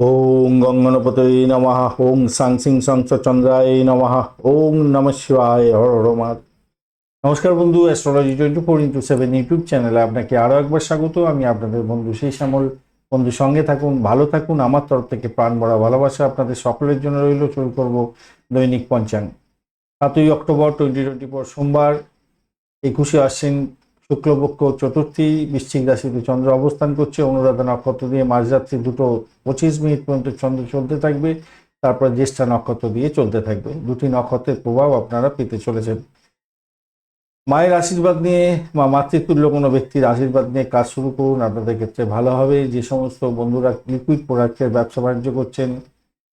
ওং গঙ্গনপতয়ে নমঃ ওং সাং সিং সং চন্দ্রায় নমঃ ওং নম শিবায় হর হর মহাদেব। নমস্কার বন্ধু astrology twenty four into seven YouTube চ্যানেলে আপনাকে আরও একবার স্বাগত। আমি আপনাদের বন্ধু সেই শ্যামল বন্ধু, সঙ্গে থাকুন, ভালো থাকুন, আমার তরফ থেকে প্রাণ ভরা ভালোবাসা আপনাদের সকলের জন্য রইল, শুরু করব দৈনিক পঞ্চাঙ্গ। সাতই অক্টোবর টোয়েন্টি টোয়েন্টি ফোর সোমবার, একুশে আশ্বিন শুক্লপক্ষ চতুর্থী, বৃশ্চিক রাশিতে চন্দ্র অবস্থান করছে। অনুরাধা নক্ষত্র দিয়ে মাঝরাত্রি দুটো পঁচিশ মিনিট পর্যন্ত চন্দ্র চলতে থাকবে। তারপর জ্যেষ্ঠা নক্ষত্র দিয়ে চলতে থাকবে। দুটি নক্ষত্রের প্রভাব আপনারা পেতে চলেছেন। মায়ের আশীর্বাদ নিয়ে বা মাতৃতুল্য কোনো ব্যক্তির আশীর্বাদ নিয়ে কাজ শুরু করুন। আপনাদের ক্ষেত্রে ভালো হবে। যে সমস্ত বন্ধুরা লিকুইড প্রোডাক্টের ব্যবসা বাণিজ্য করছেন,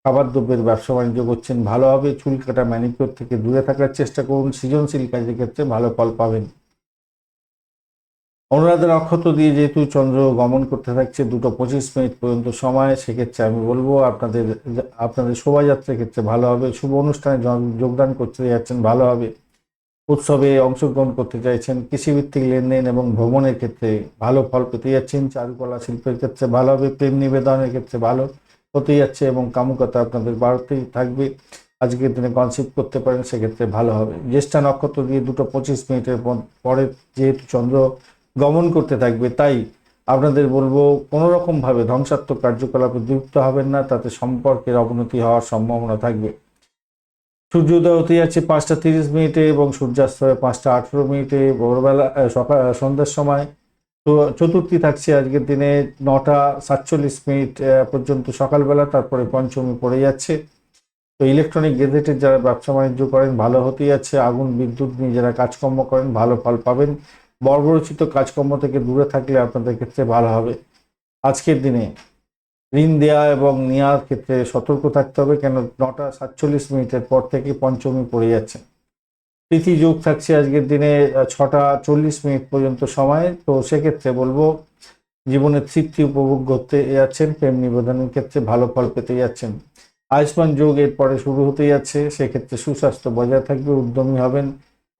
খাবার দ্রব্যের ব্যবসা বাণিজ্য করছেন, ভালো হবে। চুল কাটা ম্যানিকিওর থেকে দূরে থাকার চেষ্টা করুন। সৃজনশীল কাজের ক্ষেত্রে ভালো ফল পাবেন। অনুরাধা নক্ষত্র দিয়ে যেহেতু চন্দ্র গমন করতে থাকছে, দুটো পঁচিশ মিনিট পর্যন্ত সময়, সেক্ষেত্রে আমি বলব আপনাদের আপনাদের শোভাযাত্রার ক্ষেত্রে ভালো হবে। শুভ অনুষ্ঠানে যোগদান করতে যাচ্ছেন, ভালো হবে। উৎসবে অংশগ্রহণ করতে চাইছেন, কৃষিভিত্তিক লেনদেন এবং ভ্রমণের ক্ষেত্রে ভালো ফল পেতে যাচ্ছেন, চারুকলা শিল্পের ক্ষেত্রে ভালো হবে, প্রেম নিবেদনের ক্ষেত্রে ভালো হতে যাচ্ছে এবং কামুকতা আপনাদের বাড়তেই থাকবে। আজকের দিনে কনসিপ্ট করতে পারেন, সেক্ষেত্রে ভালো হবে। জ্যেষ্ঠা নক্ষত্র দিয়ে দুটো পঁচিশ মিনিটের পরে যেহেতু চন্দ্র গমন করতে থাকবে, তাই আপনাদের বলব কোনো রকমভাবে ধ্বংসাত্মক কার্যকলাপে যুক্ত হবেন না, তাতে সম্পর্কের অবনতি হওয়ার সম্ভাবনা থাকবে। সূর্যোদয় হতে যাচ্ছে পাঁচটা তিরিশ মিনিটে এবং সূর্যাস্ত পাঁচটা আঠেরো মিনিটে, ভোরবেলা সকাল সন্ধ্যার সময়। তো চতুর্থী থাকছে আজকের দিনে নটা সাতচল্লিশ মিনিট পর্যন্ত সকালবেলা, তারপরে পঞ্চমী পড়ে যাচ্ছে। তো ইলেকট্রনিক গেজেটের যারা ব্যবসা বাণিজ্য করেন, ভালো হতেই যাচ্ছে। আগুন, বিদ্যুৎ নিয়ে যারা কাজকর্ম করেন, ভালো ফল পাবেন। বর্বরচিত কাজকর্ম থেকে দূরে থাকলে আপনাদের ক্ষেত্রে ভালো হবে। আজকের দিনে ঋণ দেওয়া এবং নেওয়ার ক্ষেত্রে সতর্ক থাকতে হবে, কেন নটা সাতচল্লিশ মিনিটের পর থেকে পঞ্চমী পড়ে যাচ্ছে। তিথি যোগ থাকছে আজকের দিনে ছটা চল্লিশ মিনিট পর্যন্ত সময়। তো সেক্ষেত্রে বলব জীবনের তৃপ্তি উপভোগ করতে যাচ্ছেন, প্রেম নিবেদনের ক্ষেত্রে ভালো ফল পেতে যাচ্ছেন। আয়ুষ্মান যোগ এরপরে শুরু হতে যাচ্ছে, সেক্ষেত্রে সুস্বাস্থ্য বজায় থাকবে, উদ্যমী হবেন।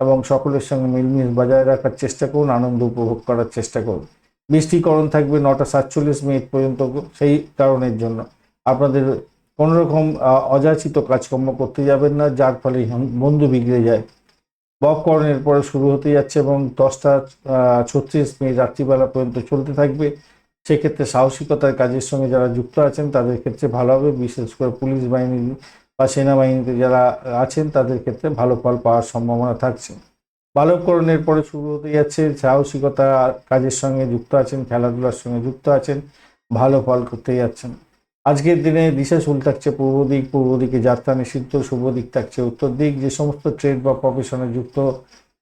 এবং সকলের সঙ্গে মিলমিশ বজায় রাখার চেষ্টা করুন, আনন্দ উপভোগ করার চেষ্টা করুন। বৃষ্টিকরণ থাকবে নটা সাতচল্লিশ মিনিট পর্যন্ত সেই কারণের জন্য। আপনাদের কোনোরকম অযাচিত কাজকর্ম করতে যাবেন না, যার ফলে বন্ধু বিগড়ে যায়। বককরণের পরে শুরু হতে যাচ্ছে এবং দশটা ছত্রিশ মিনিট রাত্রিবেলা পর্যন্ত চলতে থাকবে। সেক্ষেত্রে সাহসিকতার কাজের সঙ্গে যারা যুক্ত আছেন, তাদের ক্ষেত্রে ভালো হবে। বিশেষ করে পুলিশ বাহিনী বা সেনাবাহিনীতে যারা আছেন, তাদের ক্ষেত্রে ভালো ফল পাওয়ার সম্ভাবনা থাকছে। বালককরণের পরে শুরু হতে যাচ্ছে, সাহসিকতা কাজের সঙ্গে যুক্ত আছেন, খেলাধুলার সঙ্গে যুক্ত আছেন, ভালো ফল করতে যাচ্ছেন। আজকের দিনে দিশা শুল থাকছে পূর্ব দিক, পূর্ব দিকে যাত্রা নিষিদ্ধ, শুভ দিক থাকছে উত্তর দিক। যে সমস্ত ট্রেড বা প্রফেশনে যুক্ত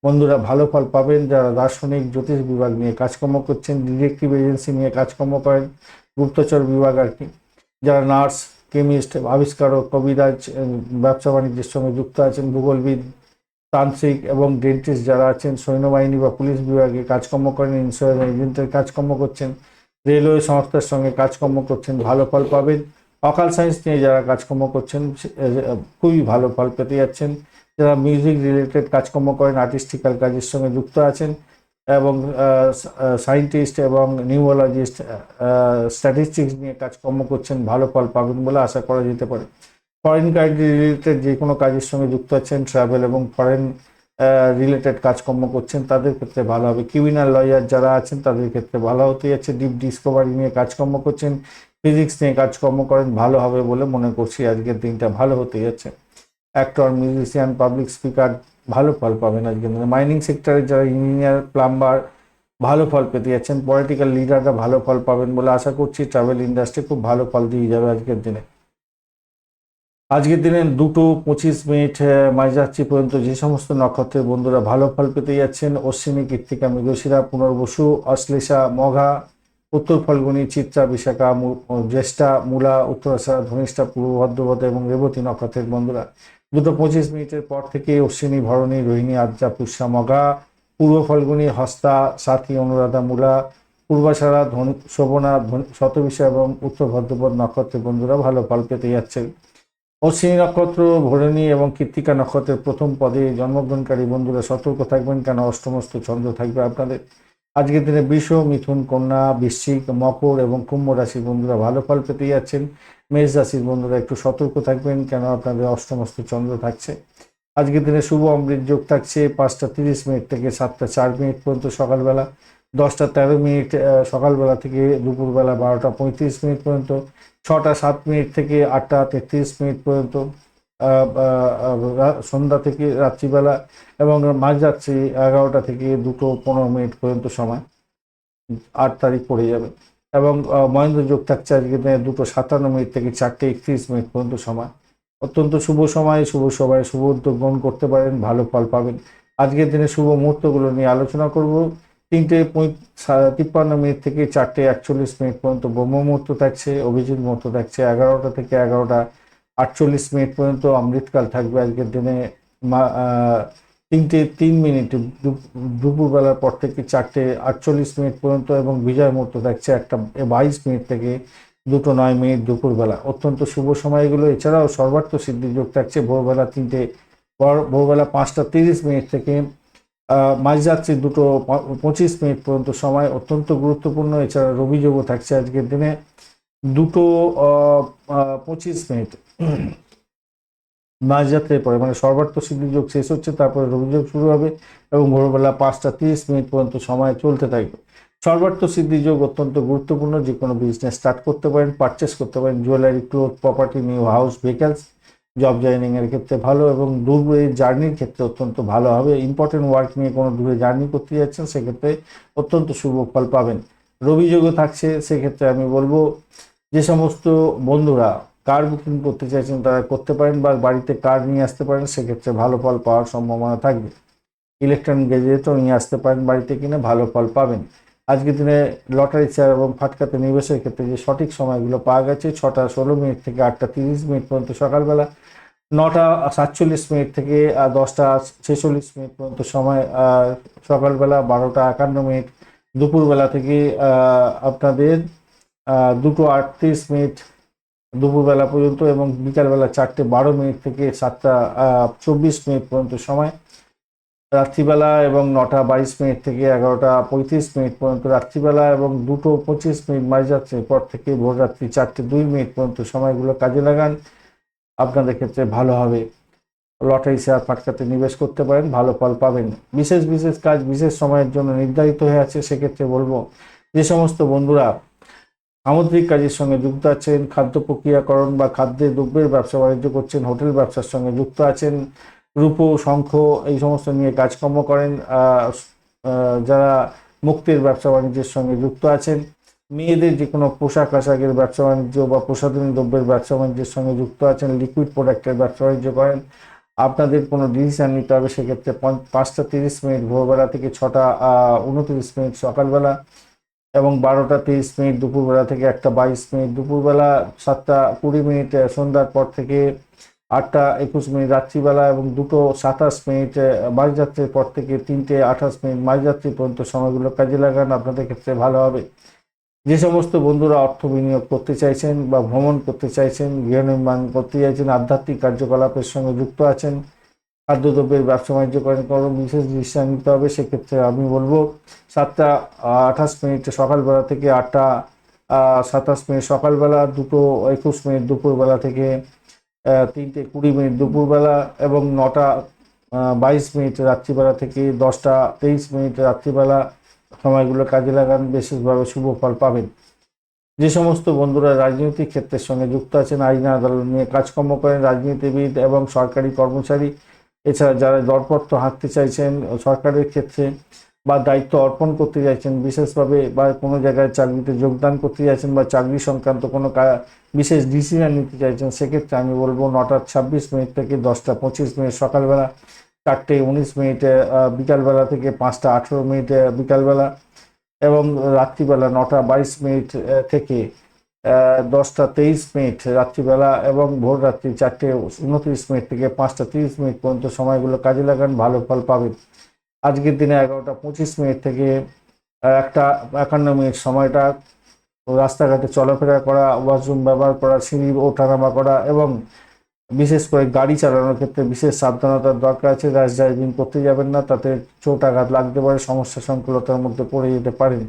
বন্ধুরা ভালো ফল পাবেন, যারা দার্শনিক, জ্যোতিষ বিভাগ নিয়ে কাজকর্ম করছেন ডিটেকটিভ এজেন্সি নিয়ে কাজকর্ম করেন, গুপ্তচর বিভাগ আর কি, যারা নার্স কেমিস্ট, আবিষ্কারক, কবিরাজ ব্যবসা বাণিজ্যের সঙ্গে যুক্ত আছেন ভূগোলবিদ, তান্ত্রিক এবং ডেন্টিস্ট যারা আছেন, সৈন্যবাহিনী বা পুলিশ বিভাগে কাজকর্ম করেন ইন্স্যুরেন্স এজেন্টের কাজকর্ম করছেন, রেলওয়ে সংস্থার সঙ্গে কাজকর্ম করছেন, ভালো ফল পাবেন। অকাল সায়েন্স নিয়ে যারা কাজকর্ম করছেন খুবই ভালো ফল পেতে যাচ্ছেন। যারা মিউজিক রিলেটেড কাজকর্ম করেন আর্টিস্টিক্যাল কাজের সঙ্গে যুক্ত আছেন এবং সায়েন্টিস্ট এবং নিউরোলজিস্ট স্ট্যাটিস্টিক্স নিয়ে কাজকর্ম করছেন, ভালো ফল পাবেন বলে আশা করা যেতে পারে। ফরেন কান্ট্রি রিলেটেড যে কোনো কাজের সঙ্গে যুক্ত আছেন ট্রাভেল এবং ফরেন রিলেটেড কাজকর্ম করছেন, তাদের ক্ষেত্রে ভালো হবে। ক্রিমিনাল লয়ার যারা আছেন, তাদের ক্ষেত্রে ভালো হতে যাচ্ছে। ডিপ ডিসকভারি নিয়ে কাজকর্ম করছেন ফিজিক্স নিয়ে কাজকর্ম করেন, ভালো হবে বলে মনে করছি আজকের দিনটা ভালো হতে যাচ্ছে। অ্যাক্টর মিউজিশিয়ান পাবলিক স্পিকার ভালো ফল পাবেন আজকের দিনে মাইনিং সেক্টরে যারা ইঞ্জিনিয়ার প্লাম্বার ভালো ফল পেতে যাচ্ছেন। পলিটিক্যাল লিডাররা ভালো ফল পাবেন বলে আশা করছি। ট্রাভেল ইন্ডাস্ট্রি খুব ভালো ফল দিয়ে যাবে আজকের দিনে। আজকের দিনে দুটো পঁচিশ মিনিট মাঝরাত্রি পর্যন্ত যে সমস্ত নক্ষত্রের বন্ধুরা ভালো ফল পেতে যাচ্ছেন, অশ্বিনী, কৃত্তিকা, মৃগশিরা, পুনর্বসু, অশ্লেষা, মঘা, উত্তর ফল্গুনী, চিত্রা, বিশাখা জ্যেষ্ঠা, মূলা, উত্তরাষাঢ়া, ধনিষ্ঠা, পূর্ব ভদ্রপদ এবং রেবতী নক্ষত্রের বন্ধুরা। দুটো পঁচিশ মিনিটের পর থেকে অশ্বিনী ভরণী, রোহিণী আদ্রা পুষ্যা, মগা, পূর্ব ফল্গুনী, হস্তা, সাথী, অনুরাধা, মূলা পূর্বাষাঢ়া ধন, শোভনা শতবিশা এবং উত্তর ভদ্রপদ নক্ষত্রের বন্ধুরা ভালো ফল পেতে যাচ্ছেন অশ্বিনী নক্ষত্র, ভরণী এবং কৃত্তিকা নক্ষত্রের প্রথম পদে জন্মগ্রহণকারী বন্ধুরা সতর্ক থাকবেন কেন? অষ্টমস্ত চন্দ্র থাকবে আপনাদের। আজকের দিনে বৃষ, মিথুন কন্যা, বৃশ্চিক, মকর এবং কুম্ভ রাশির বন্ধুরা ভালো ফল পেতে যাচ্ছেন। মেষ রাশির বন্ধুরা একটু সতর্ক থাকবেন, কেন আপনাদের অষ্টমস্ত চন্দ্র থাকছে। আজকের দিনে শুভ অমৃত যোগ থাকছে, পাঁচটা তিরিশ মিনিট থেকে সাতটা চার মিনিট পর্যন্ত সকালবেলা, দশটা তেরো মিনিট সকালবেলা থেকে দুপুরবেলা বারোটা পঁয়ত্রিশ মিনিট পর্যন্ত, ছটা সাত মিনিট থেকে আটটা তেত্রিশ মিনিট পর্যন্ত সন্ধ্যা থেকে রাত্রিবেলা এবং মাঝরাত্রি এগারোটা থেকে দুটো পনেরো মিনিট পর্যন্ত সময়। আট তারিখ পড়ে যাবে। এবং মহেন্দ্র যোগ থাকছে আজকে দুটো সাতান্ন মিনিট থেকে চারটে একত্রিশ মিনিট পর্যন্ত সময়। অত্যন্ত শুভ সময়, শুভ সময়ে শুভ উদ্যোগ গ্রহণ করতে পারেন, ভালো ফল পাবেন। আজকের দিনে শুভ মুহূর্তগুলো নিয়ে আলোচনা করব। তিনটে তিপ্পান্ন মিনিট থেকে চারটে একচল্লিশ মিনিট পর্যন্ত ব্রহ্ম মুহূর্ত থাকছে, অভিজিৎ মুহূর্ত থাকছে এগারোটা থেকে এগারোটা আটচল্লিশ মিনিট পর্যন্ত অমৃতকাল থাকবে আজকের দিনে। তিনটে, তিন মিনিট দুপুরবেলার পর থেকে চারটে আটচল্লিশ মিনিট পর্যন্ত এবং বিজয় মুহূর্ত থাকছে একটা বাইশ মিনিট থেকে দুটো নয় মিনিট দুপুরবেলা। অত্যন্ত শুভ সময়গুলো। এছাড়াও সর্বার্থ সিদ্ধি যোগ থাকছে ভোরবেলা তিনটে ভোর- ভোরবেলা পাঁচটা তিরিশ মিনিট থেকে মাঝরাত্রি দুটো পঁচিশ মিনিট পর্যন্ত সময় অত্যন্ত গুরুত্বপূর্ণ। এছাড়া রবি যোগও থাকছে আজকের দিনে। দুটো পঁচিশ মিনিট। মাঝরাত্রের পরে মানে সর্বার্থ যোগ শেষ হচ্ছে, তারপরে রবি যোগ শুরু হবে এবং ভোরবেলা পাঁচটা তিরিশ মিনিট পর্যন্ত সময় চলতে থাকবে। সর্বার্থ সিদ্ধি যোগ অত্যন্ত গুরুত্বপূর্ণ, যে কোনো বিজনেস স্টার্ট করতে পারেন পারচেস করতে পারেন jewellery cloth property new house vehicles job joining এর ক্ষেত্রে ভালো এবং দূরে জার্নির ক্ষেত্রে অত্যন্ত ভালো হবে। ইম্পর্টেন্ট ওয়ার্ক নিয়ে কোনো দূরে জার্নি করতে যাচ্ছেন, সেক্ষেত্রে অত্যন্ত শুভ ফল পাবেন। রবি যোগও থাকছে, সেক্ষেত্রে আমি বলব যে সমস্ত বন্ধুরা কার বুকিং করতে চাইছেন, তারা করতে পারেন বা বাড়িতে কার নিয়ে আসতে পারেন, সেক্ষেত্রে ভালো ফল পাওয়ার সম্ভাবনা থাকবে। ইলেকট্রনিক গ্যাজেটও নিয়ে আসতে পারেন বাড়িতে কিনে, ভালো ফল পাবেন। আজকের দিনে লটারি শেয়ার এবং ফাটকাতে নিবেশের ক্ষেত্রে যে সঠিক সময়গুলো পাওয়া গেছে, ছটা ষোলো মিনিট থেকে আটটা তিরিশ মিনিট পর্যন্ত সকালবেলা, নটা সাতচল্লিশ মিনিট থেকে দশটা ছেচল্লিশ মিনিট পর্যন্ত সময় সকালবেলা বারোটা একান্ন মিনিট, দুপুরবেলা থেকে আপনাদের দুটো আটত্রিশ মিনিট দুপুরবেলা পর্যন্ত এবং বিকালবেলা চারটে বারো মিনিট থেকে সাতটা চব্বিশ মিনিট পর্যন্ত সময়। রাত্রিবেলা এবং নটা বাইশ মিনিট থেকে এগারোটা পঁয়ত্রিশ মিনিট পর্যন্ত রাত্রিবেলা এবং দুটো পঁচিশ মিনিট মাঝরাত্রির পর থেকে ভোররাত্রি চারটে দুই মিনিট পর্যন্ত সময়গুলো কাজে লাগান। আপনাদের ক্ষেত্রে ভালো হবে। লটারি শেয়ার ফাটকাতে নিবেশ করতে পারেন, ভালো ফল পাবেন। বিশেষ বিশেষ কাজ, বিশেষ সময়ের জন্য নির্ধারিত হয়ে আছে, সেক্ষেত্রে বলব যে সমস্ত বন্ধুরা সামুদ্রিক কাজের সঙ্গে যুক্ত আছেন, খাদ্য প্রক্রিয়াকরণ বা খাদ্যের দ্রব্যের ব্যবসা বাণিজ্য করছেন, হোটেল ব্যবসার সঙ্গে যুক্ত আছেন, রূপো, শঙ্খ এই সমস্ত নিয়ে কাজকর্ম করেন যারা মুক্তির ব্যবসা বাণিজ্যের সঙ্গে যুক্ত আছেন, মেয়েদের যে কোনো পোশাক আশাকের ব্যবসা বাণিজ্য বা প্রসাধনী দ্রব্যের ব্যবসা বাণিজ্যের সঙ্গে যুক্ত আছেন লিকুইড প্রোডাক্টের ব্যবসা বাণিজ্য করেন, আপনাদের কোনো ডিসিশান নিতে হবে সেক্ষেত্রে পাঁচটা তিরিশ মিনিট ভোরবেলা থেকে ছটা উনত্রিশ মিনিট সকালবেলা। এবং বারোটা তিরিশ মিনিট দুপুরবেলা থেকে একটা বাইশ মিনিট দুপুরবেলা সাতটা কুড়ি মিনিট সন্ধ্যার পর থেকে আটটা একুশ মিনিট রাত্রিবেলা এবং দুটো সাতাশ মিনিট আহ, মাঝরাত্রির পর থেকে তিনটে আঠাশ মিনিট মাঝরাত্রি পর্যন্ত সময়গুলো কাজে লাগান। আপনাদের ক্ষেত্রে ভালো হবে। যে সমস্ত বন্ধুরা অর্থ বিনিয়োগ করতে চাইছেন বা ভ্রমণ করতে চাইছেন গৃহ নির্মাণ করতে চাইছেন আধ্যাত্মিক কার্যকলাপের সঙ্গে যুক্ত আছেন খাদ্যদ্রব্যের ব্যবসা বাণিজ্য করেন, কোনো বিশেষ ডিসিশন নিতে হবে, সেক্ষেত্রে আমি বলব সাতটা আঠাশ মিনিট সকালবেলা থেকে আটটা সাতাশ মিনিট সকালবেলা, দুটো একুশ মিনিট দুপুরবেলা থেকে তিনটে কুড়ি মিনিট দুপুরবেলা এবং নটা বাইশ মিনিট রাত্রিবেলা থেকে দশটা তেইশ মিনিট রাত্রিবেলা সময়গুলো কাজে লাগান, বিশেষভাবে শুভ ফল পাবেন। যে সমস্ত বন্ধুরা রাজনৈতিক ক্ষেত্রের সঙ্গে যুক্ত আছেন, আইন, আদালত নিয়ে কাজকর্ম করেন, রাজনীতিবিদ এবং সরকারি কর্মচারী এছাড়া যারা দরপত্র হাঁকতে চাইছেন সরকারের ক্ষেত্রে বা দায়িত্ব অর্পণ করতে চাইছেন, বিশেষভাবে বা কোনো জায়গায় চাকরিতে যোগদান করতে চাইছেন বা চাকরি সংক্রান্ত কোনো বিশেষ ডিসিশন নিতে চাইছেন, সেক্ষেত্রে আমি বলব নটা ছাব্বিশ মিনিট থেকে দশটা পঁচিশ মিনিট সকালবেলা, চারটে উনিশ মিনিটে বিকালবেলা থেকে পাঁচটা আঠেরো মিনিটে বিকালবেলা এবং রাত্রিবেলা নটা বাইশ মিনিট থেকে দশটা তেইশ মিনিট রাত্রিবেলা এবং ভোর রাত্রি চারটে উনত্রিশ মিনিট থেকে পাঁচটা তিরিশ মিনিট পর্যন্ত সময়গুলো কাজে লাগান, ভালো ফল পাবেন। আজকের দিনে এগারোটা পঁচিশ মিনিট থেকে একটা একান্ন মিনিট সময়টা রাস্তাঘাটে চলাফেরা করা, ওয়াশরুম ব্যবহার করা, সিঁড়ি ওঠানামা করা এবং বিশেষ করে গাড়ি চালানোর ক্ষেত্রে বিশেষ সাবধানতার দরকার আছে। র্যাশ ড্রাইভিং করতে যাবেন না, তাতে চোট আঘাত লাগতে পারে, সমস্যা সংকুলতার মধ্যে পড়ে যেতে পারেন।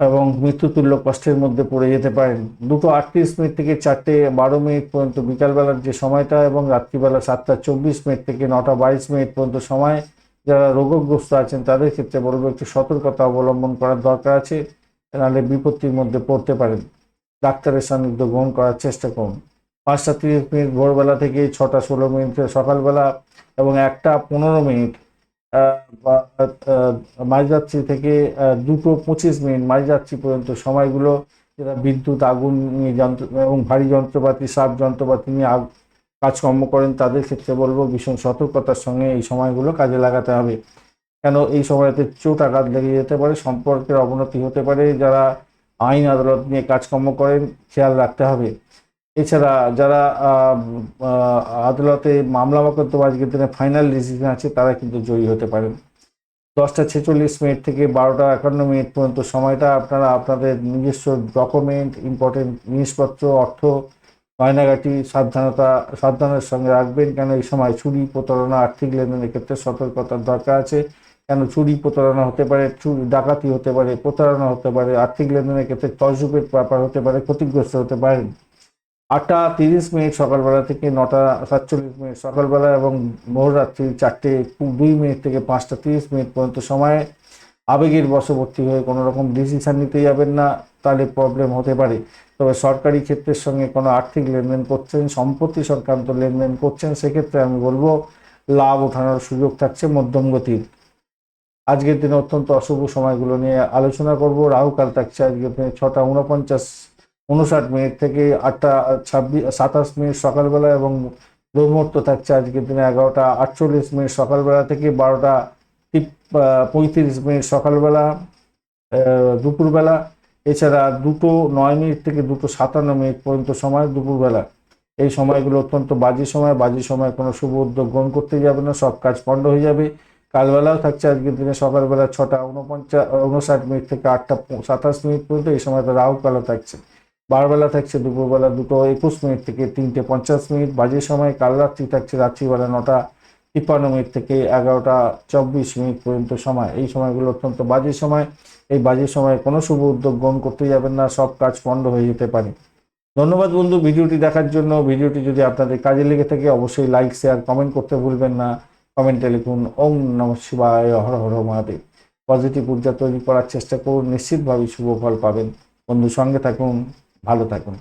এবং মৃত্যুতুল্য কষ্টের মধ্যে পড়ে যেতে পারেন। দুটো আটত্রিশ মিনিট থেকে চারটে বারো মিনিট পর্যন্ত বিকালবেলার যে সময়টা এবং রাত্রিবেলা সাতটা চব্বিশ মিনিট থেকে নটা বাইশ মিনিট পর্যন্ত সময় যারা রোগগ্রস্ত আছেন তাদের ক্ষেত্রে বলব একটু সতর্কতা অবলম্বন করার দরকার আছে, নাহলে বিপত্তির মধ্যে পড়তে পারেন। ডাক্তারের সান্নিধ্য গ্রহণ করার চেষ্টা করুন। পাঁচটা তিরিশ মিনিট ভোরবেলা থেকে ছটা ষোলো মিনিট সকালবেলা এবং একটা পনেরো মিনিট মাঝরাত্রি থেকে দুটো পঁচিশ মিনিট মাঝরাত্রি পর্যন্ত সময়গুলো যেটা বিদ্যুৎ, আগুন নিয়ে যন্ত্র, এবং ভারী যন্ত্রপাতি সাপ যন্ত্রপাতি নিয়ে আগ- কাজকর্ম করেন, তাদের ক্ষেত্রে বলব ভীষণ সতর্কতার সঙ্গে এই সময়গুলো কাজে লাগাতে হবে। কেন এই সময়তে চোট আঘাত লেগে যেতে পারে, সম্পর্কের অবনতি হতে পারে, যারা আইন আদালত নিয়ে কাজকর্ম করেন, খেয়াল রাখতে হবে। এছাড়া যারা আদালতে মামলা মোকদ্দমা আজকের দিনে ফাইনাল ডিসিশন আছে, তারা কিন্তু জয়ী হতে পারেন। দশটা ছেচল্লিশ মিনিট থেকে বারোটা একান্ন মিনিট পর্যন্ত সময়টা আপনারা আপনাদের নিজস্ব ডকুমেন্ট, ইম্পর্টেন্ট জিনিসপত্র, অর্থ, গয়নাগাটি, সাবধানতা, সাবধানের সঙ্গে রাখবেন কেন এই সময় চুরি, প্রতারণা, আর্থিক লেনদেনের ক্ষেত্রে সতর্কতার দরকার আছে। কেন চুরি, প্রতারণা হতে পারে, চুরি, ডাকাতি হতে পারে, প্রতারণা হতে পারে, আর্থিক লেনদেনের ক্ষেত্রে তর্জুপের ব্যাপার হতে পারে, ক্ষতিগ্রস্ত হতে পারেন আটটা তিরিশ মিনিট সকালবেলা থেকে, নটা সাতচল্লিশ মিনিট সকালবেলা এবং ভোররাত্রি চারটে দুই মিনিট থেকে পাঁচটা তিরিশ মিনিট পর্যন্ত সময়ে আবেগের বশবর্তী হয়ে কোনো রকম ডিসিশান নিতে যাবেন না, তাহলে প্রবলেম হতে পারে। তবে সরকারি ক্ষেত্রের সঙ্গে কোনো আর্থিক লেনদেন করছেন, সম্পত্তি সংক্রান্ত লেনদেন করছেন, সেক্ষেত্রে আমি বলব লাভ ওঠানোর সুযোগ থাকছে মধ্যম গতির। আজকের দিনে অত্যন্ত অশুভ সময়গুলো নিয়ে আলোচনা করব। রাহুকাল থাকছে আজকের দিনে ছটা উনপঞ্চাশ উনষাট মিনিট থেকে আটটা ছাব্বিশ, সাতাশ মিনিট সকালবেলা এবং দুর্মুহূর্ত থাকছে আজকের দিনে এগারোটা আটচল্লিশ মিনিট সকালবেলা থেকে বারোটা পঁয়ত্রিশ মিনিট সকালবেলা দুপুরবেলা। এছাড়া দুটো নয় মিনিট থেকে দুটো সাতান্ন মিনিট পর্যন্ত সময় দুপুরবেলা। এই সময়গুলো অত্যন্ত বাজে সময় বাজে সময় কোনো শুভ উদ্যোগ গ্রহণ করতে যাবে না, সব কাজ পণ্ড হয়ে যাবে। কালবেলাও থাকছে আজকের দিনে সকালবেলা ছটা উনপঞ্চাশ উনষাট মিনিট থেকে আটটা সাতাশ মিনিট পর্যন্ত এই সময়টা রাহু কালও থাকছে। বারবেলা থাকছে, দুপুরবেলা দুটো, একুশ মিনিট থেকে তিনটে পঞ্চাশ মিনিট। বাজে সময় কাল রাত্রি থাকছে, রাত্রিবেলা নটা তিপ্পান্ন মিনিট থেকে এগারোটা চব্বিশ মিনিট পর্যন্ত সময়। এই সময়গুলো অত্যন্ত বাজে সময়। এই বাজে সময়ে কোনো শুভ উদ্যোগ গ্রহণ করতে যাবেন না, সব কাজ পণ্ড হয়ে যেতে পারে। ধন্যবাদ বন্ধু, ভিডিওটি দেখার জন্য। ভিডিওটি যদি আপনাদের কাজে লেগে থাকে, অবশ্যই লাইক শেয়ার কমেন্ট করতে ভুলবেন না। কমেন্টে লিখুন, ওম নম শিবায়, হর হর মহাদেব। পজিটিভ ঊর্জা তৈরি করার চেষ্টা করুন, নিশ্চিতভাবেই শুভ ফল পাবেন। বন্ধু, সঙ্গে থাকুন। ভালো থাকুন।